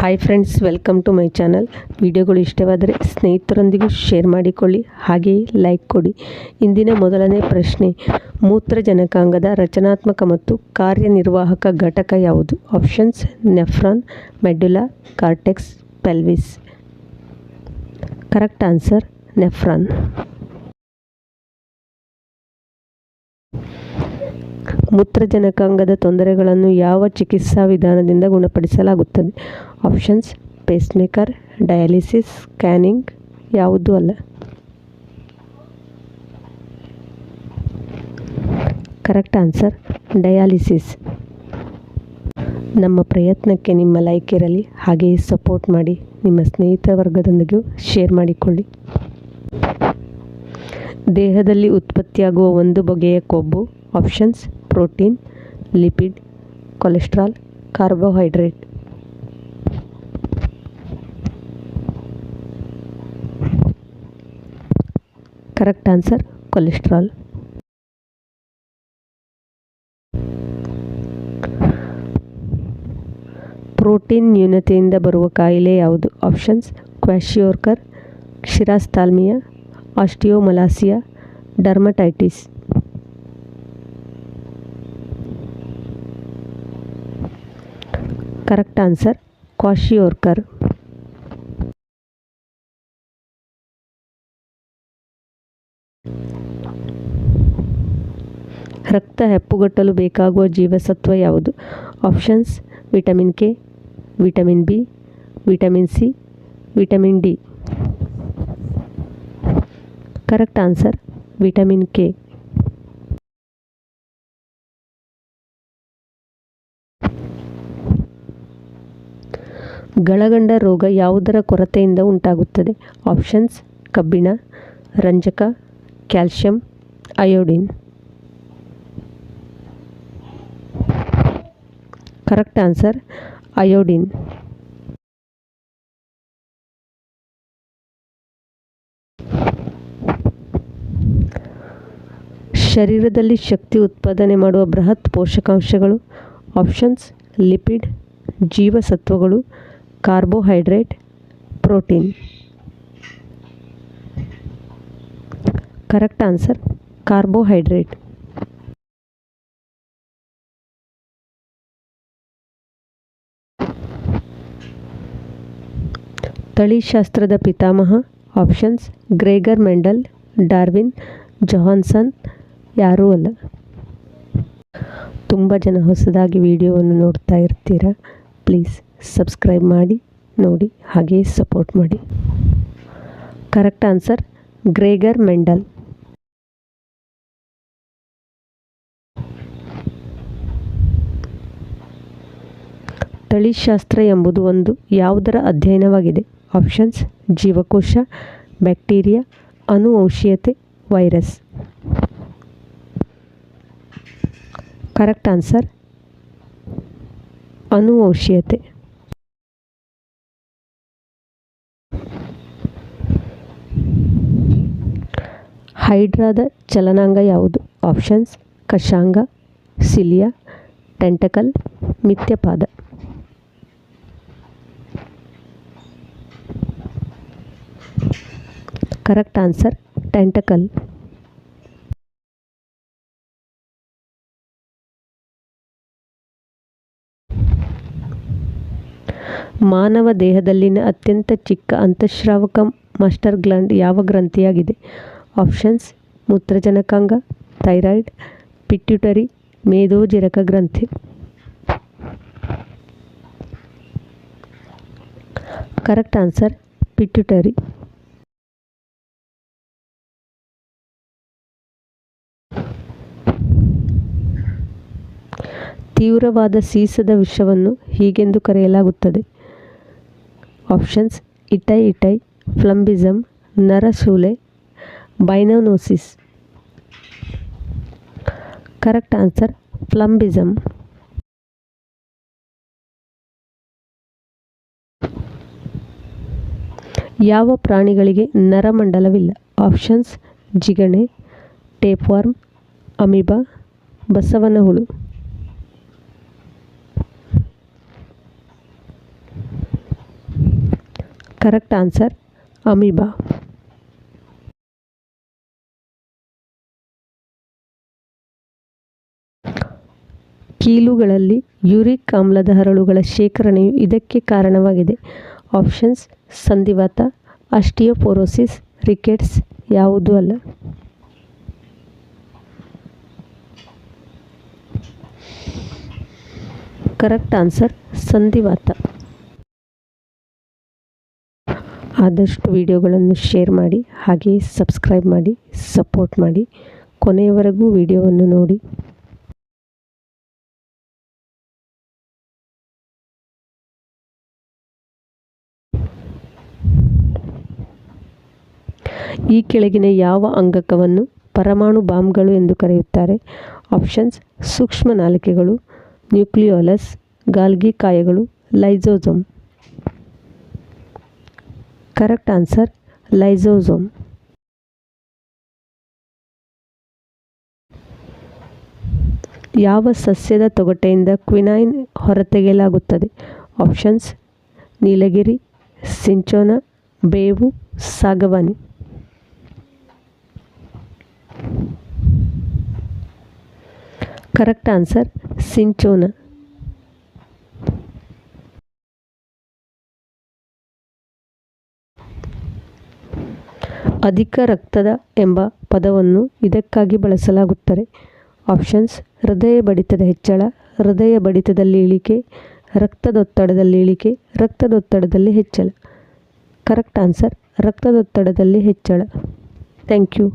Hi friends welcome to my channel ವಿಡಿಯೋಗಳು ಇಷ್ಟವಾದರೆ ಸ್ನೇಹಿತರೊಂದಿಗೂ share ಮಾಡಿಕೊಳ್ಳಿ, ಹಾಗೆಯೇ ಲೈಕ್ ಕೊಡಿ. ಇಂದಿನ ಮೊದಲನೇ ಪ್ರಶ್ನೆ, ಮೂತ್ರಜನಕಾಂಗದ ರಚನಾತ್ಮಕ ಮತ್ತು ಕಾರ್ಯನಿರ್ವಾಹಕ ಘಟಕ ಯಾವುದು? Options nephron medulla cortex pelvis correct answer nephron ಮೂತ್ರಜನಕಾಂಗದ ತೊಂದರೆಗಳನ್ನು ಯಾವ ಚಿಕಿತ್ಸಾ ವಿಧಾನದಿಂದ ಗುಣಪಡಿಸಲಾಗುತ್ತದೆ? ಆಪ್ಷನ್ಸ್ ಪೇಸ್ಮೇಕರ್ ಡಯಾಲಿಸಿಸ್, ಸ್ಕ್ಯಾನಿಂಗ್ ಯಾವುದೂ ಅಲ್ಲ. Correct answer, dialysis. ನಮ್ಮ ಪ್ರಯತ್ನಕ್ಕೆ ನಿಮ್ಮ ಲೈಕ್ ಇರಲಿ, ಹಾಗೆಯೇ ಸಪೋರ್ಟ್ ಮಾಡಿ, ನಿಮ್ಮ ಸ್ನೇಹಿತ ವರ್ಗದೊಂದಿಗೂ ಶೇರ್ ಮಾಡಿಕೊಳ್ಳಿ. ದೇಹದಲ್ಲಿ ಉತ್ಪತ್ತಿಯಾಗುವ ಒಂದು ಬಗೆಯ ಕೊಬ್ಬು, options protein lipid cholesterol carbohydrate correct answer cholesterol protein ನ್ಯೂನತೆಯಿಂದ ಬರುವ ಕಾಯಿಲೆ ಯಾವುದು? Options kwashiorkor xerophthalmia osteomalacia dermatitis correct answer kwashiorkor ರಕ್ತ ಹೆಪ್ಪುಗಟ್ಟಲು ಬೇಕಾಗುವ ಜೀವಸತ್ವ ಯಾವುದು? Options, vitamin K, vitamin B, vitamin C, vitamin D. Correct answer vitamin K. ಗಳಗಂಡ ರೋಗ ಯಾವುದರ ಕೊರತೆಯಿಂದ ಉಂಟಾಗುತ್ತದೆ? ಆಪ್ಷನ್ಸ್, ಕಬ್ಬಿಣ, ರಂಜಕ, calcium, iodine. Correct answer, iodine. ಶರೀರದಲ್ಲಿ ಶಕ್ತಿ ಉತ್ಪಾದನೆ ಮಾಡುವ ಬೃಹತ್ ಪೋಷಕಾಂಶಗಳು. ಆಪ್ಷನ್ಸ್, ಲಿಪಿಡ್, ಜೀವಸತ್ವಗಳು. Carbohydrate, protein. Correct answer, carbohydrate. ತಳಿಶಾಸ್ತ್ರದ ಪಿತಾಮಹ, options, Gregor Mendel, Darwin, Johannsen, ಯಾರೂ ಅಲ್ಲ. ತುಂಬ ಜನ ಹೊಸದಾಗಿ ವಿಡಿಯೋವನ್ನು ನೋಡ್ತಾ ಇರ್ತೀರ? ಪ್ಲೀಸ್. ಸಬ್ಸ್ಕ್ರೈಬ್ ಮಾಡಿ, ನೋಡಿ, ಹಾಗೆಯೇ ಸಪೋರ್ಟ್ ಮಾಡಿ. ಕರೆಕ್ಟ್ ಆನ್ಸರ್ ಗ್ರೇಗರ್ ಮೆಂಡಲ್ ತಳಿಶಾಸ್ತ್ರ ಎಂಬುದು ಒಂದು ಯಾವುದರ ಅಧ್ಯಯನವಾಗಿದೆ? ಆಪ್ಷನ್ಸ್ ಜೀವಕೋಶ ಬ್ಯಾಕ್ಟೀರಿಯಾ ಅನುವಂಶೀಯತೆ ವೈರಸ್ ಕರೆಕ್ಟ್ ಆನ್ಸರ್ ಅನುವಂಶೀಯತೆ ಹೈಡ್ರಾದ ಚಲನಾಂಗ ಯಾವುದು? ಆಪ್ಷನ್ಸ್ ಕಶಾಂಗ cilia, tentacle, ಮಿಥ್ಯಪಾದ. Correct answer, tentacle. ಮಾನವ ದೇಹದಲ್ಲಿನ ಅತ್ಯಂತ ಚಿಕ್ಕ ಅಂತಃಸ್ರಾವಕ ಮಸ್ಟರ್ ಗ್ಲಾಂಡ್ ಯಾವ ಗ್ರಂಥಿಯಾಗಿದೆ? ಆಪ್ಷನ್ಸ್, ಮೂತ್ರಜನಕಾಂಗ, ಥೈರಾಯ್ಡ್, ಪಿಟ್ಯುಟರಿ, ಮೇದೋಜೀರಕ ಗ್ರಂಥಿ. Correct answer, pituitary. ತೀವ್ರವಾದ ಸೀಸದ ವಿಷವನ್ನು ಹೀಗೆಂದು ಕರೆಯಲಾಗುತ್ತದೆ. ಆಪ್ಷನ್ಸ್, ಇಟೈ ಇಟೈ ಫ್ಲಂಬಿಸಮ್ ನರಶೂಲೆ ಬೈನೋನೋಸಿಸ್ ಕರೆಕ್ಟ್ ಆನ್ಸರ್ ಪ್ಲಂಬಿಸಮ್ ಯಾವ ಪ್ರಾಣಿಗಳಿಗೆ ನರಮಂಡಲವಿಲ್ಲ? ಆಪ್ಷನ್ಸ್ ಜಿಗಣೆ ಟೇಪ್ವಾರ್ಮ್ ಅಮೀಬಾ ಬಸವನ ಹುಳು ಕರೆಕ್ಟ್ ಆನ್ಸರ್ ಅಮೀಬಾ. ಕೀಲುಗಳಲ್ಲಿ ಯೂರಿಕ್ ಆಮ್ಲದ ಹರಳುಗಳ ಶೇಖರಣೆಯು ಇದಕ್ಕೆ ಕಾರಣವಾಗಿದೆ. ಆಪ್ಷನ್ಸ್, ಸಂಧಿವಾತ, ಆಸ್ಟಿಯೋಪೊರೋಸಿಸ್, ರಿಕೆಟ್ಸ್ ಯಾವುದೂ ಅಲ್ಲ. ಕರೆಕ್ಟ್ ಆನ್ಸರ್, ಸಂಧಿವಾತ. ಆದಷ್ಟು ವಿಡಿಯೋಗಳನ್ನು ಶೇರ್ ಮಾಡಿ, ಹಾಗೆಯೇ ಸಬ್ಸ್ಕ್ರೈಬ್ ಮಾಡಿ, ಸಪೋರ್ಟ್ ಮಾಡಿ. ಕೊನೆಯವರೆಗೂ ವಿಡಿಯೋವನ್ನು ನೋಡಿ. ಈ ಕೆಳಗಿನ ಯಾವ ಅಂಗಕವನ್ನು ಪರಮಾಣು ಬಾಂಬ್ಗಳು ಎಂದು ಕರೆಯುತ್ತಾರೆ? ಆಪ್ಷನ್ಸ್, ಸೂಕ್ಷ್ಮ ನಾಲಿಕೆಗಳು, ನ್ಯೂಕ್ಲಿಯೋಲಸ್, ಗಾಲ್ಗಿ ಕಾಯಗಳು, ಲೈಸೋಸೋಮ್. Correct answer, lysosome. ಯಾವ ಸಸ್ಯದ ತೊಗಟೆಯಿಂದ ಕ್ವಿನೈನ್ ಹೊರತೆಗೆಯಲಾಗುತ್ತದೆ? ಆಪ್ಷನ್ಸ್, ನೀಲಗಿರಿ, ಸಿಂಚೋನ, ಬೇವು, ಸಾಗವಾನಿ. ಕರೆಕ್ಟ್ ಆನ್ಸರ್ ಸಿಂಚೋನ ಅಧಿಕ ರಕ್ತದ ಎಂಬ ಪದವನ್ನು ಇದಕ್ಕಾಗಿ ಬಳಸಲಾಗುತ್ತದೆ. ಆಪ್ಷನ್ಸ್ ಹೃದಯ ಬಡಿತದ ಹೆಚ್ಚಳ, ಹೃದಯ ಬಡಿತದಲ್ಲಿ ಇಳಿಕೆ, ರಕ್ತದೊತ್ತಡದಲ್ಲಿ ಇಳಿಕೆ, ರಕ್ತದೊತ್ತಡದಲ್ಲಿ ಹೆಚ್ಚಳ. ಕರೆಕ್ಟ್ ಆನ್ಸರ್ ರಕ್ತದೊತ್ತಡದಲ್ಲಿ ಹೆಚ್ಚಳ. Thank you